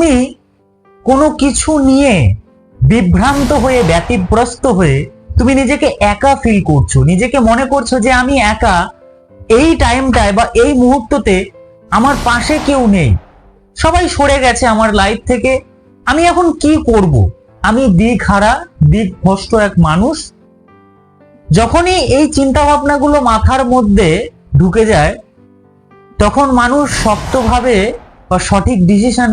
তুমি কোনো কিছু নিয়ে বিভ্রান্ত হয়ে ব্যতিব্রস্ত হয়ে তুমি নিজেকে একা ফিল করছ। নিজেকে মনে করছ যে আমি একা এই টাইমটায় বা এই মুহূর্ততে আমার পাশে কেউ নেই। সবাই সরে গেছে আমার লাইফ থেকে। আমি এখন কি করব? আমি দিক হারা দিক ভ্রষ্ট এক মানুষ। যখনই এই চিন্তা ভাবনাগুলো মাথার মধ্যে ঢুকে যায়, তখন মানুষ শক্তভাবে বা সঠিক ডিসিশন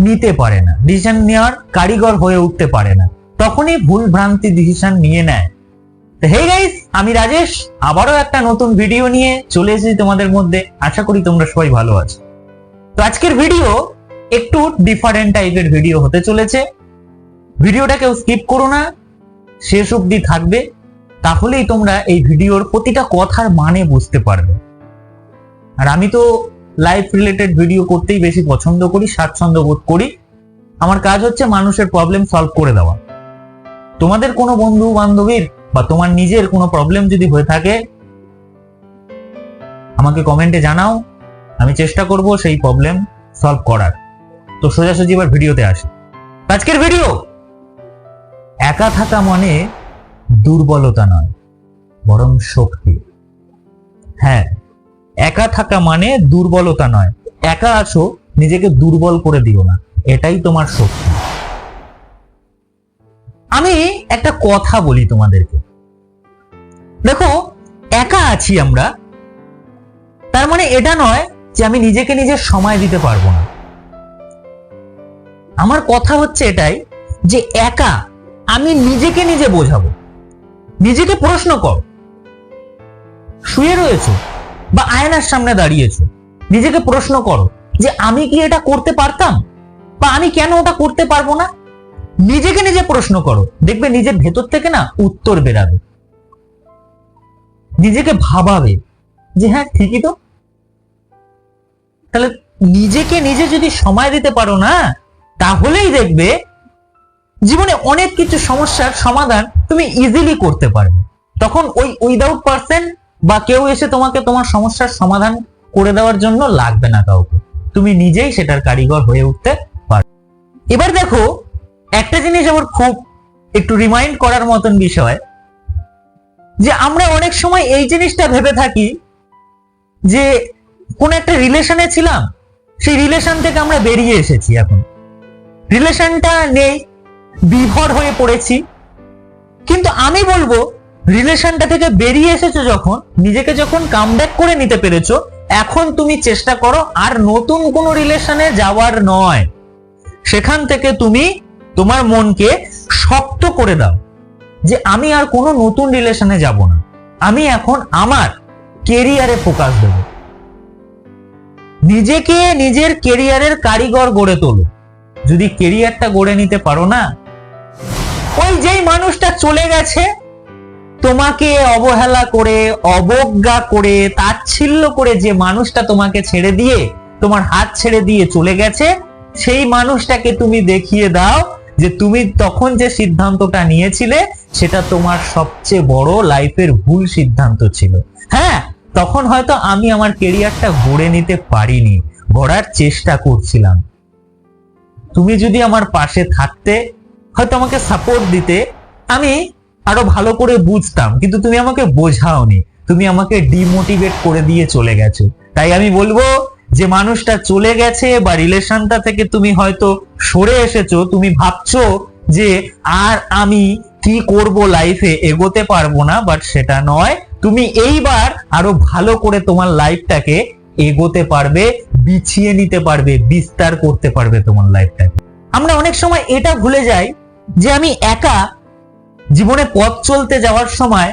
নিতে পারে না। ডিসিশন নেওয়ার কারিগর হয়ে উঠতে পারে না। তখনই ভুল ভ্রান্তি ডিসিশন নিয়ে নেয়। তো হে গাইস আমি রাজেশ। আবারও একটা নতুন ভিডিও নিয়ে চলে এসেছি তোমাদের মধ্যে। আশা করি তোমরা সবাই ভালো আছো। তো আজকের ভিডিও একটু ডিফারেন্ট টাইপের ভিডিও হতে চলেছে। ভিডিওটা কেউ স্কিপ করো না। শেষ অবধি থাকবে। তাহলেই তোমরা এই ভিডিওর প্রতিটা কথার মানে বুঝতে পারবে। আর আমি তো লাইফ রিলেটেড ভিডিও করতেই বেশি পছন্দ করি, স্বাচ্ছন্দ্য বোধ করি। আমার কাজ হচ্ছে মানুষের প্রবলেম সলভ করে দেওয়া। তোমাদের কোনো বন্ধু বান্ধবীর বা তোমার নিজের কোনো প্রবলেম যদি হয়ে থাকে, আমাকে কমেন্টে জানাও। আমি চেষ্টা করব সেই প্রবলেম সলভ করার। তো সোজাসুজি এবার ভিডিওতে আসি। আজকের ভিডিও একা থাকা মানে দুর্বলতা নয়, বরং শক্তি। হ্যাঁ একা থাকা মানে দুর্বলতা নয়। একা আছো, নিজেকে দুর্বল করে দিও না। এটাই তোমার শক্তি। আমি একটা কথা বলি তোমাদেরকে। দেখো, একা আছি আমরা। তার মানে এটা নয় যে আমি নিজেকে নিজে সময় দিতে পারব না। আমার কথা হচ্ছে এটাই যে একা আমি নিজেকে নিজে বোঝাবো। নিজেকে প্রশ্ন কর। শুয়ে রয়েছো। বা আয়নার সামনে দাঁড়িয়েছো। নিজেকে প্রশ্ন করো যে আমি কি এটা করতে পারতাম? বা আমি কেন ওটা করতে পারব না? নিজেকে নিজে প্রশ্ন করো। দেখবে নিজের ভেতর থেকে না উত্তর বেরাবে। নিজেকে ভাবাবে যে হ্যাঁ ঠিকই তো। তাহলে নিজেকে নিজে যদি সময় দিতে পারো না, তাহলেই দেখবে জীবনে অনেক কিছু সমস্যার সমাধান তুমি ইজিলি করতে পারবে। তখন ওই উইদাউট পার্সন বা কেউ এসে তোমাকে তোমার সমস্যার সমাধান করে দেওয়ার জন্য লাগবে না কাউকে। তুমি নিজেই সেটার কারিগর হয়ে উঠতে পারবে এবার দেখো, একটা জিনিস আমার খুব একটু রিমাইন্ড করার মতন বিষয়, যে আমরা অনেক সময় এই জিনিসটা ভেবে থাকি যে কোন একটা রিলেশনে ছিলাম, সেই রিলেশন থেকে আমরা বেরিয়ে এসেছি এখন। রিলেশনটা নেই, বিভর হয়ে পড়েছি। কিন্তু আমি বলব রিলেশনটা থেকে বেরিয়ে এসেছ যখন, নিজেকে যখন কামব্যাক করে নিতে পেরেছ, এখন তুমি চেষ্টা করো আর নতুন কোনো রিলেশনে যাওয়ার নয়। সেখান থেকে তুমি তোমার মনকে শক্ত করে দাও যে আমি আর কোনো নতুন রিলেশনে যাব না। আমি এখন আমার কেরিয়ারে ফোকাস দেব। নিজেকে নিজের কেরিয়ারের কারিগর গড়ে তোলো। যদি কেরিয়ারটা গড়ে নিতে পারো না, ওই যেই মানুষটা চলে গেছে তোমাকে অবহেলা করে, অবজ্ঞা করে, তাচ্ছিল্য করে যে মানুষটা তোমাকে ছেড়ে দিয়ে, তোমার হাত ছেড়ে দিয়ে চলে গেছে, সেই মানুষটাকে তুমি দেখিয়ে দাও যে তুমি তখন যে সিদ্ধান্তটা নিয়েছিলে, সেটা তোমার সবচেয়ে বড় লাইফের ভুল সিদ্ধান্ত ছিল। হ্যাঁ তখন হয়তো আমি আমার কেরিয়ারটা গড়ে নিতে পারিনি, গড়ার চেষ্টা করছিলাম। তুমি যদি আমার পাশে থাকতে, হয়তো আমাকে সাপোর্ট দিতে, আমি আরও ভালো করে বুঝতাম, কিন্তু তুমি আমাকে বোঝাওনি। তুমি আমাকে ডিমোটিভেট করে দিয়ে চলে গেছো। তাই আমি বলব যে মানুষটা চলে গেছে বা রিলেশনটা থেকে তুমি হয়তো সরে এসেছ, তুমি ভাবছ যে আর আমি কি করব লাইফে এগোতে পারব না বাট সেটা নয়। তুমি এইবার আরও ভালো করে তোমার লাইফটাকে এগোতে পারবে, বিছিয়ে নিতে পারবে, বিস্তার করতে পারবে তোমার লাইফটাকে আমরা অনেক সময় এটা ভুলে যাই যে আমি একা জীবনে পথ চলতে যাওয়ার সময়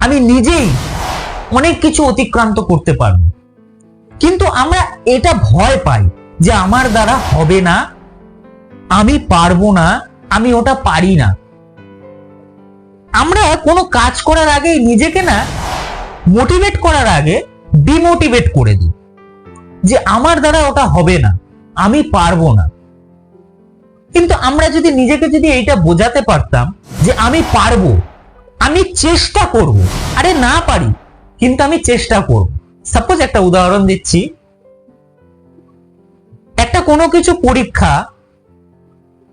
আমি নিজেই অনেক কিছু অতিক্রান্ত করতে পারব। কিন্তু আমরা এটা ভয় পাই যে আমার দ্বারা হবে না, আমি পারব না, আমি ওটা পারি না। আমরা কোনো কাজ করার আগে নিজেকে না মোটিভেট করার আগে ডিমোটিভেট করে দিই যে আমার দ্বারা ওটা হবে না, আমি পারব না। কিন্তু আমরা যদি নিজেকে যদি এইটা বোঝাতে পারতাম যে আমি পারব, আমি চেষ্টা করব। আরে না পারি, কিন্তু আমি চেষ্টা করব। সাপোজ একটা উদাহরণ দিচ্ছি। একটা কোনো কিছু পরীক্ষা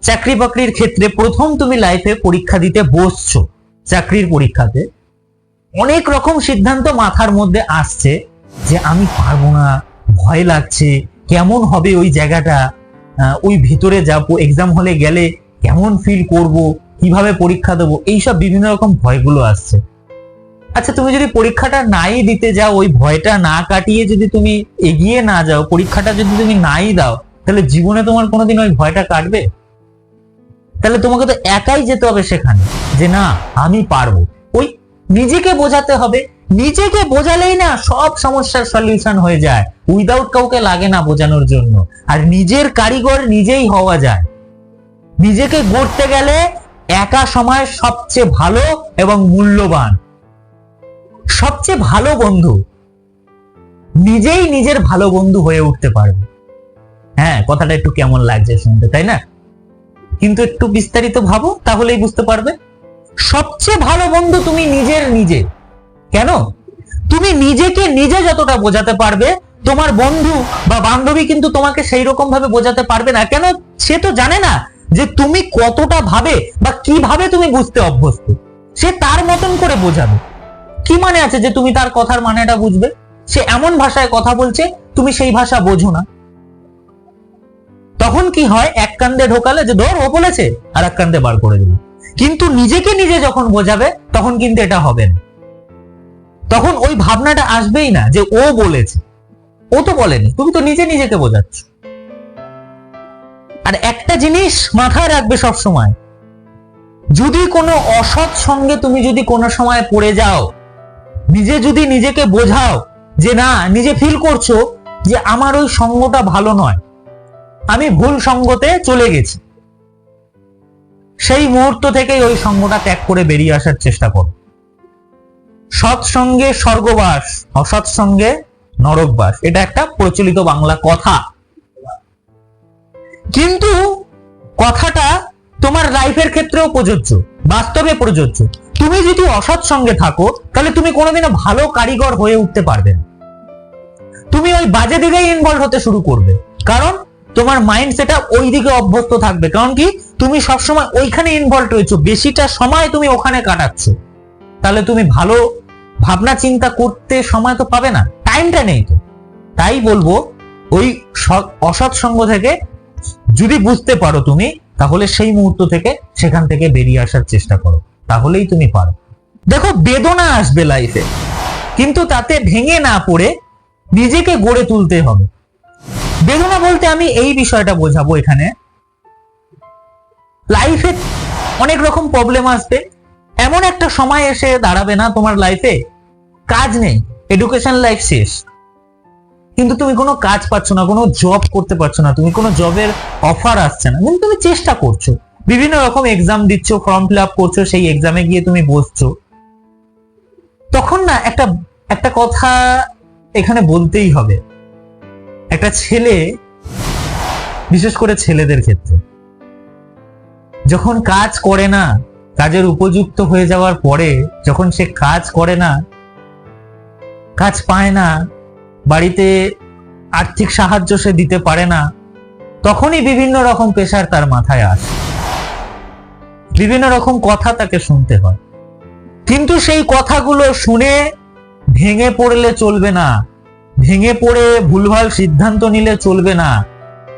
চাকরি বাকরির ক্ষেত্রে প্রথম তুমি লাইফে পরীক্ষা দিতে বসছো, চাকরির পরীক্ষাতে। অনেক রকম সিদ্ধান্ত মাথার মধ্যে আসছে যে আমি পারব না, ভয় লাগছে, কেমন হবে ওই জায়গাটা? ওই ভিতরে যাব এক্সাম হলে গেলে কেমন ফিল করব, কীভাবে পরীক্ষা দেবো, এইসব বিভিন্ন রকম ভয়গুলো আসছে। আচ্ছা তুমি যদি পরীক্ষাটা নাই দিতে যাও, ওই ভয়টা না কাটিয়ে যদি তুমি এগিয়ে না যাও, পরীক্ষাটা যদি তুমি নাই দাও, তাহলে জীবনে তোমার কোনোদিন ওই ভয়টা কাটবে? তাহলে তোমাকে তো একাই যেতে হবে সেখানে, যে না, আমি পারব। ওই নিজেকে বোঝাতে হবে নিজেকে বোঝালেই না সব সমস্যার সলিউশন হয়ে যায়। উইদাউট কাউকে লাগে না বোঝানোর জন্য। আর নিজের কারিগর নিজেই হওয়া যায়। নিজেকে গড়তে গেলে একা সময় সবচেয়ে ভালো এবং মূল্যবান। সবচেয়ে ভালো বন্ধু। নিজেই নিজের ভালো বন্ধু হয়ে উঠতে পারবে। হ্যাঁ কথাটা একটু কেমন লাগছে শুনতে, তাই না? কিন্তু একটু বিস্তারিত ভাবো, তাহলেই বুঝতে পারবে। সবচেয়ে ভালো বন্ধু তুমি নিজের নিজে। কেন? তুমি নিজেকে নিজে যতটা বোঝাতে পারবে, তোমার বন্ধু বা বান্ধবী কিন্তু তোমাকে সেই রকম ভাবে বোঝাতে পারবে না। কেন? সে তো জানে না যে তুমি কতটা ভাবে বা কীভাবে তুমি বুঝতে অভ্যস্ত। সে তার মতন করে বোঝাবে। কি মানে আছে যে তুমি তার কথার মানেটা বুঝবে? সে এমন ভাষায় কথা বলছে, তুমি সেই ভাষা বোঝো না। তখন কি হয়? এক কান্দে ঢোকালে যে ধর ও বলেছে, আর এক কান্দে বার করে দিল। কিন্তু নিজেকে নিজে যখন বোঝাবে, তখন কিন্তু এটা হবে না। তখন ওই ভাবনাটা আসবেই না যে ও বলেছে। ও তো বলেনি, তুমি তো নিজে নিজেকে বোঝাচ্ছ। আর একটা জিনিস মাথায় রাখবে সব সময় যদি কোনো অসৎ সঙ্গে তুমি যদি কোনো সময় পড়ে যাও, নিজে যদি নিজেকে বোঝাও যে না, নিজে ফিল করছ যে আমার ওই সঙ্গটা ভালো নয়, আমি ভুল সঙ্গতে চলে গেছি। সেই মুহূর্ত থেকেই ওই সঙ্গটা ত্যাগ করে বেরিয়ে আসার চেষ্টা করো। সৎসঙ্গে স্বর্গবাস অসৎ সঙ্গে নরকবাস। এটা একটা প্রচলিত বাংলা কথা। কিন্তু কথাটা তোমার লাইফের ক্ষেত্রেও প্রযোজ্য, বাস্তবে প্রযোজ্য। তুমি যদি অসৎ সঙ্গে থাকো, তাহলে তুমি কোনোদিনও ভালো কারিগর হয়ে উঠতে পারবে না। তুমি ওই বাজে দিকেই ইনভলভ হতে শুরু করবে। কারণ তোমার মাইন্ড সেটা ওই দিকে অভ্যস্ত থাকবে। কারণ কি? তুমি সবসময় ওইখানে ইনভলভ হয়েছো বেশিটা সময় তুমি ওখানে কাটাচ্ছ। তাহলে তুমি ভালো ভাবনা চিন্তা করতে সময় তো পাবে না। টাইমটা নেই তো। তাই বলব, ওই অসৎ সঙ্গ থেকে যদি বুঝতে পারো তুমি, তাহলে সেই মুহূর্ত থেকে সেখান থেকে বেরিয়ে আসার চেষ্টা করো। তাহলেই তুমি পারো। দেখো, বেদনা আসবে লাইফে কিন্তু তাতে ভেঙে না পড়ে নিজেকে গড়ে তুলতে হবে। বেদনা বলতে আমি এই বিষয়টা বোঝাবো এখানে। লাইফে অনেক রকম প্রবলেম আসবে। এমন একটা সময় এসে দাঁড়াবে না তোমার লাইফে কাজ নেই এডুকেশন লাইফ শেষ। কিন্তু তুমি কোনো কাজ পাচ্ছ না, কোনো জব করতে পারছ না, তুমি কোনো জবের অফার আসছে না। কিন্তু তুমি চেষ্টা করছ। বিভিন্ন রকম এক্সাম দিচ্ছ ফর্ম ফিল আপ করছ, সেই এক্সামে গিয়ে তুমি বসছো। তখন না একটা একটা কথা এখানে বলতেই হবে। একটা ছেলে, বিশেষ করে ছেলেদের ক্ষেত্রে, যখন কাজ করে না কাজের উপযুক্ত হয়ে যাওয়ার পরে যখন সে কাজ করে না, কাজ পায় না, বাড়িতে আর্থিক সাহায্য সে দিতে পারে না, তখনই বিভিন্ন রকম পেশার তার মাথায় আসে। বিভিন্ন রকম কথা তাকে শুনতে হয়। কিন্তু সেই কথাগুলো শুনে ভেঙে পড়লে চলবে না, ভেঙে পড়ে ভুলভাল সিদ্ধান্ত নিলে চলবে না।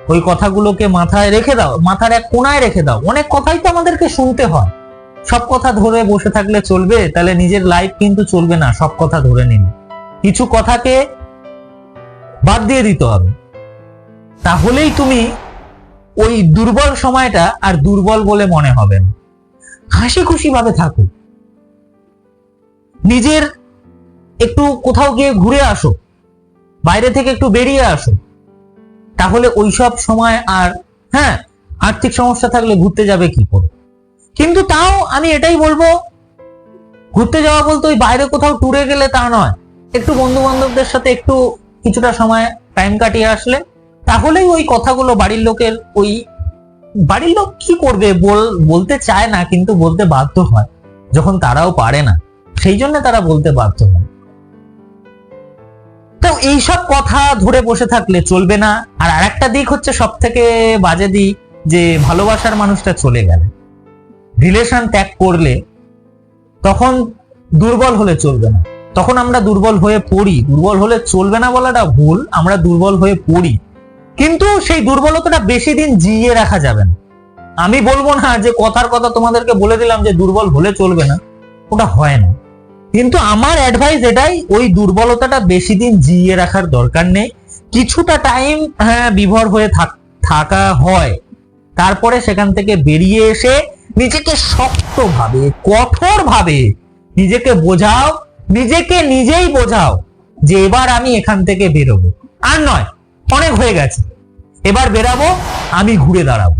ওই কথাগুলোকে মাথায় রেখে দাও, মাথার এক কোনায় রেখে দাও। অনেক কথাই তো আমাদেরকে শুনতে হয়। সব কথা ধরে বসে থাকলে চলবে, তাহলে নিজের লাইফ কিন্তু চলবে না, সব কথা ধরে নিন। কিছু কথাকে বাদ দিয়ে দিতে হবে। তাহলেই তুমি ওই দুর্বল সময়টা আর দুর্বল বলে মনে হবে না। হাসি খুশি ভাবে থাকো। নিজের একটু কোথাও গিয়ে ঘুরে আসো, বাইরে থেকে একটু বেরিয়ে আসো। তাহলে ওইসব সময় আর হ্যাঁ আর্থিক সমস্যা থাকলে ঘুরতে যাবে কি করে? কিন্তু তাও আমি এটাই বলব, ঘুরতে যাওয়া বলতে ওই বাইরে কোথাও ট্যুরে গেলে তা নয়। একটু বন্ধু বান্ধবদের সাথে একটু কিছুটা সময় টাইম কাটিয়ে আসলে, তাহলেই ওই কথাগুলো বাড়ির লোকের ওই, বাড়ির লোক কি করবে বল, বলতে চায় না কিন্তু বলতে বাধ্য হয়, যখন তারাও পারে না। সেই জন্য তারা বলতে বাধ্য হয়। তো এইসব কথা ধরে বসে থাকলে চলবে না। আর আরেকটা দিক হচ্ছে সব থেকে বাজে দিক যে ভালোবাসার মানুষটা চলে গেলে। রিলেশন ত্যাগ করলে তখন দুর্বল হলে চলবে না। তখন আমরা দুর্বল হয়ে পড়ি। দুর্বল হলে চলবে না বলাটা ভুল, আমরা দুর্বল হয়ে পড়ি। কিন্তু সেই দুর্বলতাটা বেশি দিন জিইয়ে রাখা যাবে না। আমি বলব না যে কথার কথা তোমাদেরকে বলে দিলাম যে দুর্বল হলে চলবে না, ওটা হয় না। কিন্তু আমার অ্যাডভাইস এটাই, ওই দুর্বলতাটা বেশি দিন জিইয়ে রাখার দরকার নেই। কিছুটা টাইম হ্যাঁ বিভর হয়ে থাকা হয়। তারপরে সেখান থেকে বেরিয়ে এসে নিজেকে শক্তভাবে, কঠোরভাবে নিজেকে বোঝাও, নিজেকে নিজেই বোঝাও যে এবার আমি এখান থেকে বেরোবো। আর নয়, অনেক হয়ে গেছে। এবার বেরাবো, আমি ঘুরে দাঁড়াবো।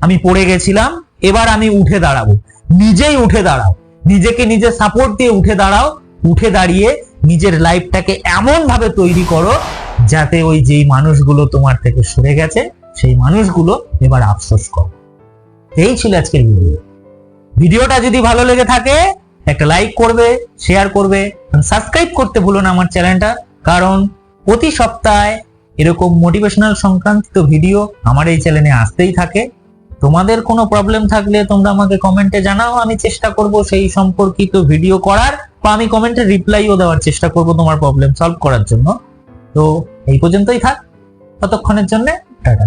আমি পড়ে গেছিলাম, এবার আমি উঠে দাঁড়াবো। নিজেই উঠে দাঁড়াও। নিজেকে নিজে সাপোর্ট দিয়ে উঠে দাঁড়াও। উঠে দাঁড়িয়ে নিজের লাইফটাকে এমন ভাবে তৈরি করো যাতে ওই যেই মানুষগুলো তোমার থেকে সরে গেছে, সেই মানুষগুলো এবার আফসোস করো। এই ছিল আজকের ভিডিও ভিডিওটা যদি ভালো লেগে থাকে, একটা লাইক করবে শেয়ার করবে সাবস্ক্রাইব করতে ভুলো না আমার চ্যানেলটা কারণ প্রতি সপ্তাহে এরকম মোটিভেশনাল সংক্রান্ত ভিডিও আমার এই চ্যানেলে আসতেই থাকে। তোমাদের কোনো প্রবলেম থাকলে তোমরা আমাকে কমেন্টে জানাও, আমি চেষ্টা করব সেই সম্পর্কিত ভিডিও করার, বা আমি কমেন্টে রিপ্লাইও দেওয়ার চেষ্টা করব তোমার প্রবলেম সলভ করার জন্য। তো এই পর্যন্তই থাক। ততক্ষণের জন্য, টাটা।